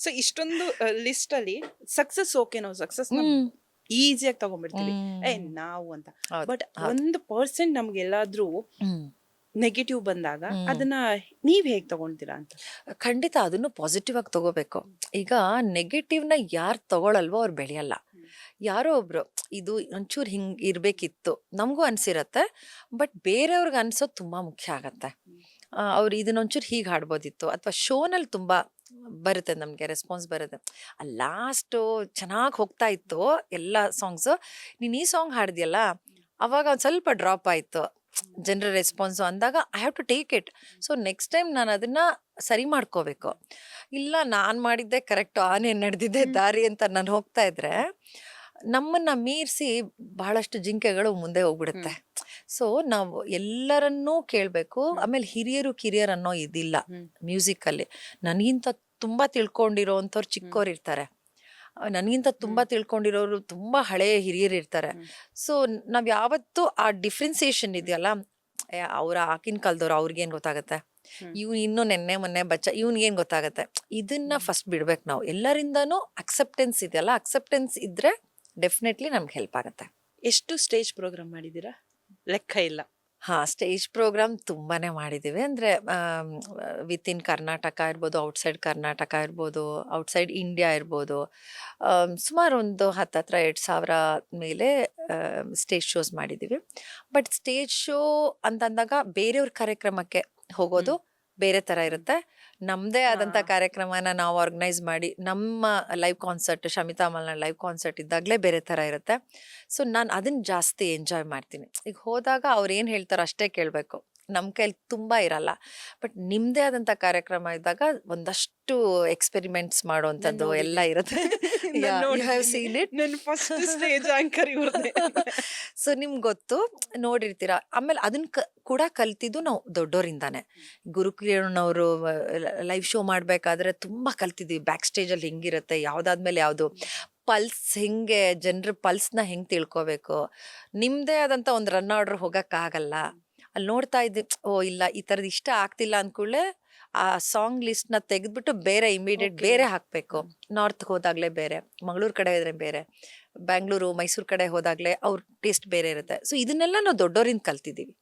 So ಇಷ್ಟೊಂದು list ಅಲ್ಲಿ success okay ನಾವು ಸಕ್ಸಸ್ ಈಸಿಯಾಗಿ ತಗೊಂಡ್ಬಿಡ್ತೀವಿ. ಏ ನಾವು ಅಂತ. ಬಟ್. ಒಂದು ಪರ್ಸೆಂಟ್ ನಮ್ಗೆ ಎಲ್ಲಾದ್ರೂ ನೆಗೆಟಿವ್ ಬಂದಾಗ ಅದನ್ನ ನೀವ್ ಹೇಗ್ ತಗೊಂತೀರಾ ಅಂತ? ಖಂಡಿತ ಅದನ್ನು ಪಾಸಿಟಿವ್ ಆಗಿ ತಗೋಬೇಕು. ಈಗ ನೆಗೆಟಿವ್ನ ಯಾರು ತಗೊಳಲ್ವೋ ಅವ್ರು ಬೆಳೆಯಲ್ಲ. ಯಾರೋ ಒಬ್ರು ಇದು ಒಂಚೂರು ಹಿಂಗ್ ಇರ್ಬೇಕಿತ್ತು. ನಮಗೂ ಅನ್ಸಿರತ್ತೆ ಬಟ್ ಬೇರೆಯವ್ರಿಗೆ ಅನ್ಸೋದು ತುಂಬಾ ಮುಖ್ಯ ಆಗತ್ತೆ. ಅವ್ರು ಇದನ್ನ ಒಂಚೂರು ಹೀಗೆ ಹಾಡ್ಬೋದಿತ್ತು. ಅಥವಾ ಶೋನಲ್ಲಿ ತುಂಬ ಬರುತ್ತೆ ನಮಗೆ ರೆಸ್ಪಾನ್ಸ್ ಬರುತ್ತೆ. ಲಾಸ್ಟು ಚೆನ್ನಾಗಿ ಹೋಗ್ತಾ ಇತ್ತು ಎಲ್ಲ ಸಾಂಗ್ಸು ನೀನು ಈ ಸಾಂಗ್ ಹಾಡಿದ್ಯಲ್ಲ ಅವಾಗ ಒಂದು ಸ್ವಲ್ಪ ಡ್ರಾಪ್ ಆಯಿತು. ಜನರ ರೆಸ್ಪಾನ್ಸು ಅಂದಾಗ I have to take it so next time ನಾನು ಅದನ್ನು ಸರಿ ಮಾಡ್ಕೋಬೇಕು. ಇಲ್ಲ ನಾನು ಮಾಡಿದ್ದೆ ಕರೆಕ್ಟು ಆನೆ ನಡೆದಿದ್ದೆ ದಾರಿ ಅಂತ ನಾನು ಹೋಗ್ತಾ ಇದ್ರೆ ನಮ್ಮನ್ನು ಮೀರಿಸಿ ಬಹಳಷ್ಟು ಜಿಂಕೆಗಳು ಮುಂದೆ ಹೋಗ್ಬಿಡುತ್ತೆ. ಸೊ ನಾವು ಎಲ್ಲರನ್ನೂ ಕೇಳಬೇಕು. ಆಮೇಲೆ ಹಿರಿಯರು ಕಿರಿಯರು ಅನ್ನೋ ಇದಿಲ್ಲ ಮ್ಯೂಸಿಕಲ್ಲಿ. ಮ್ಯೂಸಿಕ್ ಅಲ್ಲಿ ನನಗಿಂತ ತುಂಬಾ ತಿಳ್ಕೊಂಡಿರೋವಂಥವ್ರು ಚಿಕ್ಕವ್ರು ಇರ್ತಾರೆ. ನನಗಿಂತ ತುಂಬ ತಿಳ್ಕೊಂಡಿರೋರು ತುಂಬ ಹಳೆಯ ಹಿರಿಯರು ಇರ್ತಾರೆ. ಸೊ ನಾವು ಯಾವತ್ತೂ ಆ ಡಿಫ್ರೆನ್ಸಿಯೇಷನ್ ಇದೆಯಲ್ಲ ಅವ್ರ ಆಗಿನ ಕಾಲದವ್ರು ಅವ್ರಿಗೇನು ಗೊತ್ತಾಗುತ್ತೆ. ಇವ್ನು ಇನ್ನೂ ನೆನ್ನೆ ಮೊನ್ನೆ ಬಚ್ಚ ಇವ್ನಿಗೇನು ಗೊತ್ತಾಗುತ್ತೆ? ಇದನ್ನ ಫಸ್ಟ್ ಬಿಡ್ಬೇಕು ನಾವು. ಎಲ್ಲರಿಂದನೂ ಅಕ್ಸೆಪ್ಟೆನ್ಸ್ ಇದೆಯಲ್ಲ ಅಕ್ಸೆಪ್ಟೆನ್ಸ್ ಇದ್ರೆ ಡೆಫಿನೆಟ್ಲಿ ನಮ್ಗೆ ಹೆಲ್ಪ್ ಆಗುತ್ತೆ. ಎಷ್ಟು ಸ್ಟೇಜ್ ಪ್ರೋಗ್ರಾಮ್ ಮಾಡಿದೀರಾ ಲೆಕ್ಕ ಇಲ್ಲ. ಹಾ ಸ್ಟೇಜ್ ಪ್ರೋಗ್ರಾಮ್ ತುಂಬಾನೇ ಮಾಡಿದ್ದೀವಿ. ಅಂದ್ರೆ ವಿತ್ ಇನ್ ಕರ್ನಾಟಕ ಇರ್ಬೋದು ಔಟ್ಸೈಡ್ ಕರ್ನಾಟಕ ಇರ್ಬೋದು ಔಟ್ಸೈಡ್ ಇಂಡಿಯಾ ಇರ್ಬೋದು ಸುಮಾರು ಒಂದು ಹತ್ತತ್ರ ಎರಡು ಸಾವಿರ ಮೇಲೆ ಸ್ಟೇಜ್ ಶೋಸ್ ಮಾಡಿದ್ದೀವಿ. ಬಟ್ ಸ್ಟೇಜ್ ಶೋ ಅಂತಂದಾಗ ಬೇರೆಯವ್ರ ಕಾರ್ಯಕ್ರಮಕ್ಕೆ ಹೋಗೋದು ಬೇರೆ ತರ ಇರುತ್ತೆ. ನಮ್ಮದೇ ಆದಂಥ ಹಾ. ಕಾರ್ಯಕ್ರಮನ ನಾವು ಆರ್ಗನೈಸ್ ಮಾಡಿ ನಮ್ಮ ಲೈವ್ ಕಾನ್ಸರ್ಟ್ ಶಮಿತಾ ಮಲ್ನ ಲೈವ್ ಕಾನ್ಸರ್ಟ್ ಇದ್ದಾಗಲೇ ಬೇರೆ ಥರ ಇರುತ್ತೆ. ಸೊ ನಾನು ಅದನ್ನ ಜಾಸ್ತಿ ಎಂಜಾಯ್ ಮಾಡ್ತೀನಿ. ಈಗ ಹೋದಾಗ ಅವ್ರು ಏನು ಹೇಳ್ತಾರೋ ಅಷ್ಟೇ ಕೇಳಬೇಕು. ನಮ್ಮ ಕೈಲಿ ತುಂಬ ಇರಲ್ಲ. ಬಟ್ ನಿಮ್ಮದೇ ಆದಂಥ ಕಾರ್ಯಕ್ರಮ ಇದ್ದಾಗ ಒಂದಷ್ಟು ಎಕ್ಸ್ಪೆರಿಮೆಂಟ್ಸ್ ಮಾಡುವಂಥದ್ದು ಎಲ್ಲ ಇರುತ್ತೆ. ಸೊ ನಿಮ್ಗೆ ಗೊತ್ತು. ನೋಡಿರ್ತೀರ? ಆಮೇಲೆ ಅದನ್ನ ಕೂಡ ಕಲ್ತಿದ್ದು ನಾವು ದೊಡ್ಡೋರಿಂದಾನೆ. ಗುರುಕಿರಣವರು ಲೈವ್ ಶೋ ಮಾಡಬೇಕಾದ್ರೆ ತುಂಬ ಕಲ್ತಿದ್ದೀವಿ. ಬ್ಯಾಕ್ ಸ್ಟೇಜಲ್ಲಿ ಹೆಂಗಿರುತ್ತೆ ಯಾವುದಾದ್ಮೇಲೆ ಯಾವುದು ಪಲ್ಸ್ ಹೆಂಗೆ ಜನರ ಪಲ್ಸ್ನ ಹೆಂಗೆ ತಿಳ್ಕೊಬೇಕು. ನಿಮ್ಮದೇ ಆದಂಥ ಒಂದು ರನ್ ಆರ್ಡ್ರ್ ಹೋಗೋಕ್ಕಾಗಲ್ಲ. ಅಲ್ಲಿ ನೋಡ್ತಾ ಇದ್ದೆ ಓ ಇಲ್ಲ ಈ ಥರದ್ದು ಇಷ್ಟ ಆಗ್ತಿಲ್ಲ ಅಂದ್ಕೂಡಲೇ ಆ ಸಾಂಗ್ ಲಿಸ್ಟ್ನ ತೆಗೆದ್ಬಿಟ್ಟು ಬೇರೆ ಇಮಿಡಿಯೇಟ್ ಬೇರೆ ಹಾಕಬೇಕು. ನಾರ್ತ್ಗೆ ಹೋದಾಗಲೇ ಬೇರೆ ಮಂಗಳೂರು ಕಡೆ ಇದ್ರೆ ಬೇರೆ ಬ್ಯಾಂಗ್ಳೂರು ಮೈಸೂರು ಕಡೆ ಹೋದಾಗಲೇ ಅವ್ರ ಟೇಸ್ಟ್ ಬೇರೆ ಇರುತ್ತೆ. ಸೊ ಇದನ್ನೆಲ್ಲ ನಾವು ದೊಡ್ಡೋರಿಂದ ಕಲ್ತಿದ್ದೀವಿ.